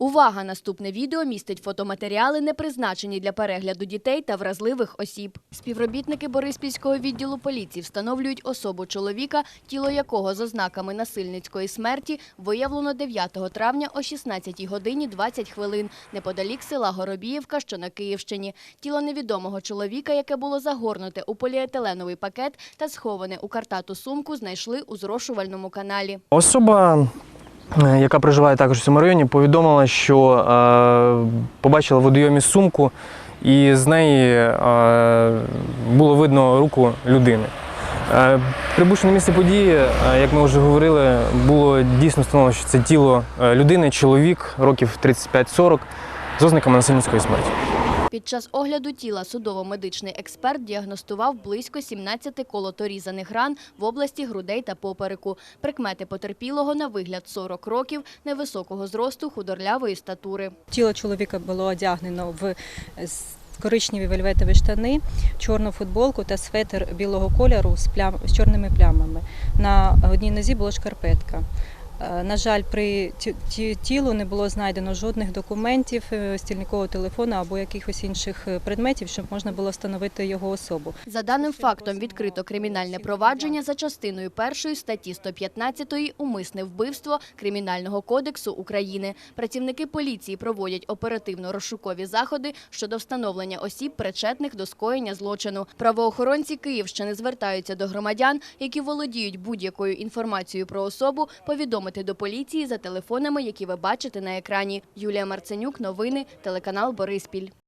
Увага! Наступне відео містить фотоматеріали, не призначені для перегляду дітей та вразливих осіб. Співробітники Бориспільського відділу поліції встановлюють особу чоловіка, тіло якого з ознаками насильницької смерті виявлено 9 травня о 16 годині 20 хвилин неподалік села Горобіївка, що на Київщині. Тіло невідомого чоловіка, яке було загорнуте у поліетиленовий пакет та сховане у картату сумку, знайшли у зрошувальному каналі. Особа, яка проживає також у цьому районі, повідомила, що е, побачила в водойомі сумку, і з неї е, було видно руку людини. Е, прибувши на місце події, е, як ми вже говорили, було дійсно встановлено, що це тіло е, людини, чоловік років 35-40 з ознаками насильницької смерті. Під час огляду тіла судово-медичний експерт діагностував близько 17 колоторізаних ран в області грудей та попереку. Прикмети потерпілого на вигляд 40 років, невисокого зросту, худорлявої статури. Тіло чоловіка було одягнено в коричневі вельветові штани, чорну футболку та светр білого кольору з, плям, з чорними плямами. На одній нозі була шкарпетка. Е, На жаль, при ті- ті- тілу не було знайдено жодних документів, е, стільникового телефону або якихось інших е, предметів, щоб можна було встановити його особу. За даним фактом відкрито кримінальне провадження за частиною першої статті 115 «Умисне вбивство Кримінального кодексу України». Працівники поліції проводять оперативно-розшукові заходи щодо встановлення осіб, причетних до скоєння злочину. Правоохоронці Київщини звертаються до громадян, які володіють будь-якою інформацією про особу, повідомити до поліції за телефонами, які ви бачите на екрані. Юлія Марценюк, новини, телеканал Бориспіль.